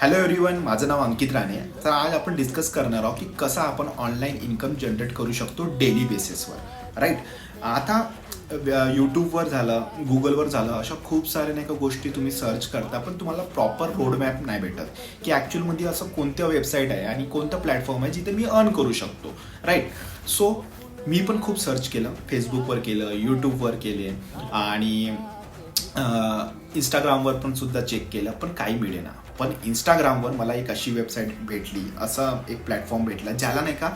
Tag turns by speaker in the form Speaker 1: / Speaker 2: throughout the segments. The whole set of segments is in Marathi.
Speaker 1: हॅलो एव्हरीवन माझं नाव अंकित राणे तर आज आपण डिस्कस करणार आहोत की कसं आपण ऑनलाईन इन्कम जनरेट करू शकतो डेली बेसिसवर राईट आता यूट्यूबवर झालं गुगलवर झालं अशा खूप साऱ्या नाही का गोष्टी तुम्ही सर्च करता पण तुम्हाला प्रॉपर रोडमॅप नाही भेटत. की ॲक्च्युअलमध्ये असं कोणत्या वेबसाईट आहे आणि कोणतं प्लॅटफॉर्म आहे जिथे मी अर्न करू शकतो. राईट सो मी पण खूप सर्च केलं. फेसबुकवर केलं यूट्यूबवर केले. आणि इंस्टाग्रामवर पण सुद्धा चेक केलं पण काही मिळेना. पण इंस्टाग्रामवर मला एक अशी वेबसाईट भेटली असा एक प्लॅटफॉर्म भेटला ज्याला नाही का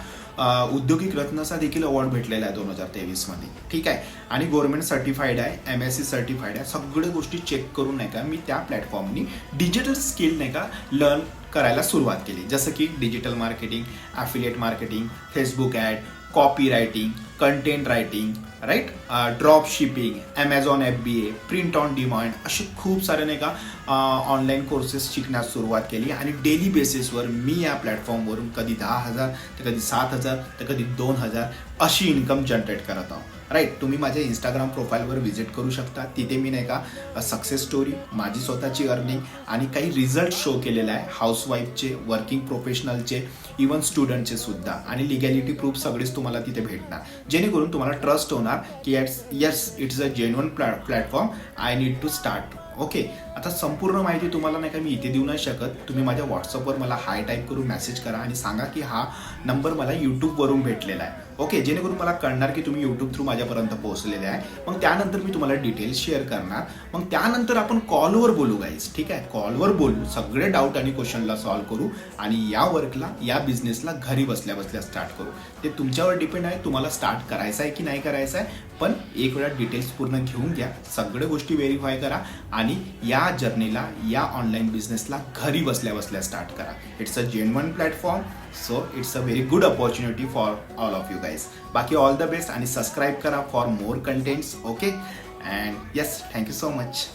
Speaker 1: औद्योगिक रत्नाचा देखील अवॉर्ड भेटलेला आहे दोन हजार तेवीसमध्ये ठीक आहे? आणि गव्हर्नमेंट सर्टिफाईड आहे एम एस सी सर्टिफाईड आहे सगळ्या गोष्टी चेक करून नाही का मी त्या प्लॅटफॉर्मनी डिजिटल स्किल नाही का लर्न करायला सुरुवात केली. जसं की digital marketing affiliate marketing Facebook ad copy writing content writing right drop shipping Amazon F B A print on demand असे खूप सारे नाही का uh, ऑनलाईन कोर्सेस शिकण्यास सुरुवात केली. आणि डेली बेसिसवर मी या प्लॅटफॉर्मवरून कधी दहा हजार तर कधी सात हजार तर कधी दोन हजार अशी इन्कम जनरेट करत आहोत. राईट तुम्ही माझ्या इंस्टाग्राम प्रोफाईलवर व्हिजिट करू शकता. तिथे मी नाही का सक्सेस स्टोरी माझी स्वतःची अर्निंग आणि काही रिझल्ट शो केलेला आहे. हाऊसवाईफचे वर्किंग प्रोफेशनलचे इवन स्टुडंटचे सुद्धा. आणि लिगॅलिटी प्रूफ सगळेच तुम्हाला तिथे भेटणार. जेणेकरून तुम्हाला ट्रस्ट होणार की it's yes it's a genuine प्लॅ platform I need to start okay आता संपूर्ण माहिती तुम्हाला नाही का मी इथे देऊ नाही शकत. तुम्ही माझ्या व्हॉट्सअपवर मला हाय टाईप करून मेसेज करा आणि सांगा की हा नंबर मला यूट्यूबवरून भेटलेला आहे. ओके जेणेकरून मला कळणार की तुम्ही यूट्यूब थ्रू माझ्यापर्यंत पोहोचलेले आहे. मग त्यानंतर मी तुम्हाला डिटेल्स शेअर करणार. मग त्यानंतर आपण कॉलवर बोलू गाईज ठीक आहे? कॉलवर बोलू. सगळे डाऊट आणि क्वेश्चनला सॉल्व्ह करू आणि या वर्कला या बिझनेसला घरी बसल्या बसल्या स्टार्ट करू. ते तुमच्यावर डिपेंड आहे. तुम्हाला स्टार्ट करायचं आहे की नाही करायचं आहे. पण एक वेळा डिटेल्स पूर्ण घेऊन घ्या. सगळ्या गोष्टी व्हेरीफाय करा आणि या जर्नीला या ऑनलाईन बिझनेसला घरी बसल्या बसल्या स्टार्ट करा. It's a genuine platform so it's a very good opportunity for all of you guys बाकी ऑल द बेस्ट आणि सबस्क्राईब करा for more contents okay and yes thank you so much